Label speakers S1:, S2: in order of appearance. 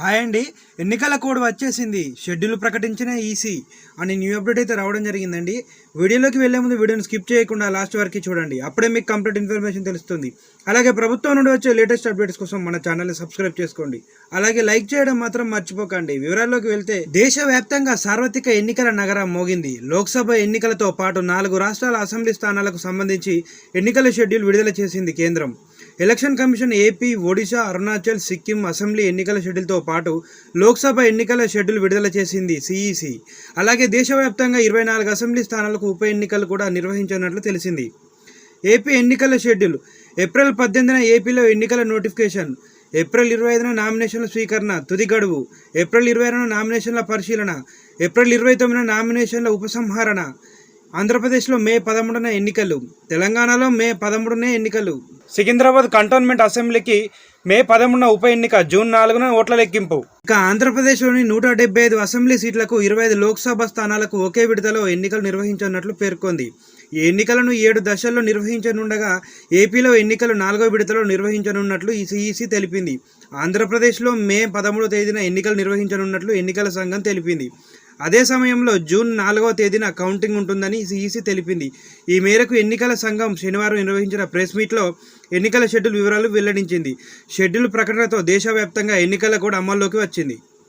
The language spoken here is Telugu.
S1: హాయ్ అండి. ఎన్నికల కోడ్ వచ్చేసింది. షెడ్యూల్ ప్రకటించిన ఈసీ అని న్యూ అప్డేట్ అయితే రావడం జరిగిందండి. వీడియోలోకి వెళ్ళే ముందు వీడియోని స్కిప్ చేయకుండా లాస్ట్ వరకు చూడండి. అప్పుడే మీకు కంప్లీట్ ఇన్ఫర్మేషన్ తెలుస్తుంది. అలాగే ప్రభుత్వం నుండి వచ్చే లేటెస్ట్ అప్డేట్స్ కోసం మన ఛానల్ని సబ్స్క్రైబ్ చేసుకోండి. అలాగే లైక్ చేయడం మాత్రం మర్చిపోకండి. వివరాల్లోకి వెళ్తే దేశవ్యాప్తంగా సార్వత్రిక ఎన్నికల నగరం మోగింది. లోక్సభ ఎన్నికలతో పాటు నాలుగు రాష్ట్రాల అసెంబ్లీ స్థానాలకు సంబంధించి ఎన్నికల షెడ్యూల్ విడుదల చేసింది కేంద్రం. Election commission AP Odisha Arunachal Sikkim assembly ఎన్నికల షెడ్యూల్తో పాటు లోక్సభ ఎన్నికల షెడ్యూల్ విడుదల చేసింది సిఈసి. అలాగే దేశవ్యాప్తంగా ఇరవై నాలుగు అసెంబ్లీ స్థానాలకు ఉప ఎన్నికలు కూడా నిర్వహించనున్నట్లు తెలిసింది. ఏపీ ఎన్నికల షెడ్యూల్ ఏప్రిల్ పద్దెనిమిదిన ఏపీలో ఎన్నికల నోటిఫికేషన్ ఏప్రిల్ ఇరవై ఐదున నామినేషన్ల స్వీకరణ తుది గడువు ఏప్రిల్ ఇరవై ఆరున నామినేషన్ల పరిశీలన ఏప్రిల్ ఇరవై తొమ్మిదిన నామినేషన్ల ఉపసంహరణ ఆంధ్రప్రదేశ్లో మే పదమూడున ఎన్నికలు తెలంగాణలో మే పదమూడునే ఎన్నికలు. సికింద్రాబాద్ కంటోన్మెంట్ అసెంబ్లీకి మే పదమూడున ఉప ఎన్నిక జూన్ నాలుగున ఓట్ల లెక్కింపు. ఇక ఆంధ్రప్రదేశ్లోని నూట డెబ్బై ఐదు అసెంబ్లీ సీట్లకు ఇరవై ఐదు లోక్సభ స్థానాలకు ఒకే విడతలో ఎన్నికలు నిర్వహించనున్నట్లు పేర్కొంది. ఈ ఎన్నికలను ఏడు దశల్లో నిర్వహించనుండగా ఏపీలో ఎన్నికలు నాలుగో విడతలో నిర్వహించనున్నట్లు ఈ తెలిపింది. ఆంధ్రప్రదేశ్లో మే పదమూడో తేదీన ఎన్నికలు నిర్వహించనున్నట్లు ఎన్నికల సంఘం తెలిపింది. అదే సమయంలో జూన్ నాలుగవ తేదీన కౌంటింగ్ ఉంటుందని సిఈసి తెలిపింది. ఈ మేరకు ఎన్నికల సంఘం శనివారం నిర్వహించిన ప్రెస్ మీట్లో ఎన్నికల షెడ్యూల్ వివరాలు వెల్లడించింది. షెడ్యూల్ ప్రకటనతో దేశవ్యాప్తంగా ఎన్నికల కూడా అమల్లోకి వచ్చింది.